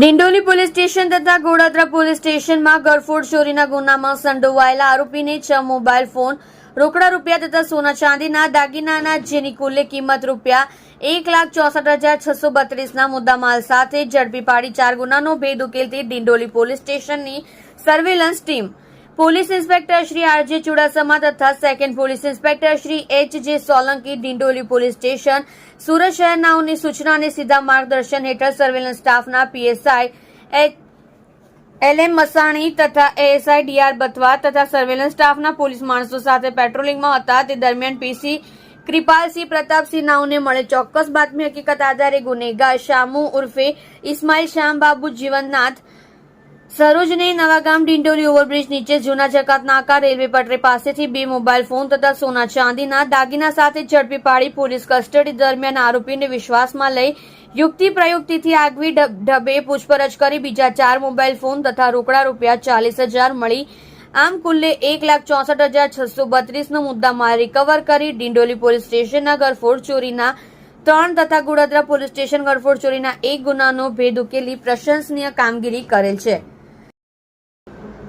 Dindoli police station તથા Godadara police સ્ટેશનમાં ગરફોડ ચોરીના ગુનામાં સંડોવાયેલા આરોપીને છ મોબાઈલ ફોન, રોકડા રૂપિયા તથા સોના ચાંદીના દાગીનાના, જેની કુલ્લે કિંમત રૂપિયા એક લાખ ચોસઠ હજાર છસો બત્રીસના મુદ્દામાલ સાથે ઝડપી પાડી ચાર ગુનાનો ભેદ ઉકેલતી ડિંડોલી પોલીસ સ્ટેશનની surveillance team. Police inspector Shri RJ Chudasama તથા second police inspector Shri H J Solanki, Dindoli police station, Surat શહેરનાઓની સૂચના અને સીધા માર્ગદર્શન હેઠળ સર્વેલન્સ સ્ટાફના PSI H, L M Masani તથા એએસઆઈ ડીઆર બથવા તથા સર્વેલન્સ સ્ટાફના પોલીસ માણસો સાથે પેટ્રોલિંગમાં હતા. તે દરમિયાન પીસી કૃપાલસિંહ પ્રતાપસિંહ નાવને મળે ચોક્કસ બાતમી હકીકત આધારે ગુનેગાર શામુ ઉર્ફે ઇસ્માઇલ શ્યામબાબુ જીવનનાથ સરોજને નવાગામ ડિંડોલી ઓવરબ્રિજ નીચે જૂના જકાત નાકા રેલવે પટરી પાસેથી બે મોબાઈલ ફોન તથા સોના ચાંદીના દાગીના સાથે ઝડપી પાડી પોલીસ કસ્ટડી દરમિયાન આરોપીને વિશ્વાસમાં લઈ યુક્તિ પ્રયુક્તિથી આગવી ઢબ- પૂછપરછ કરી બીજા ચાર મોબાઈલ ફોન તથા રોકડા રૂપિયા ચાલીસ હજાર મળી. આમ કુલ્લે એક લાખ ચોસઠ હજાર છસો બત્રીસનો મુદ્દામાલ રિકવર કરી ડિંડોલી પોલીસ સ્ટેશનના ગરફોડ ચોરીના ત્રણ તથા ગુડોદરા પોલીસ સ્ટેશન ગરફોડ ચોરીના એક ગુનાનો ભેદ ઉકેલી પ્રશંસનીય કામગીરી કરેલ છે.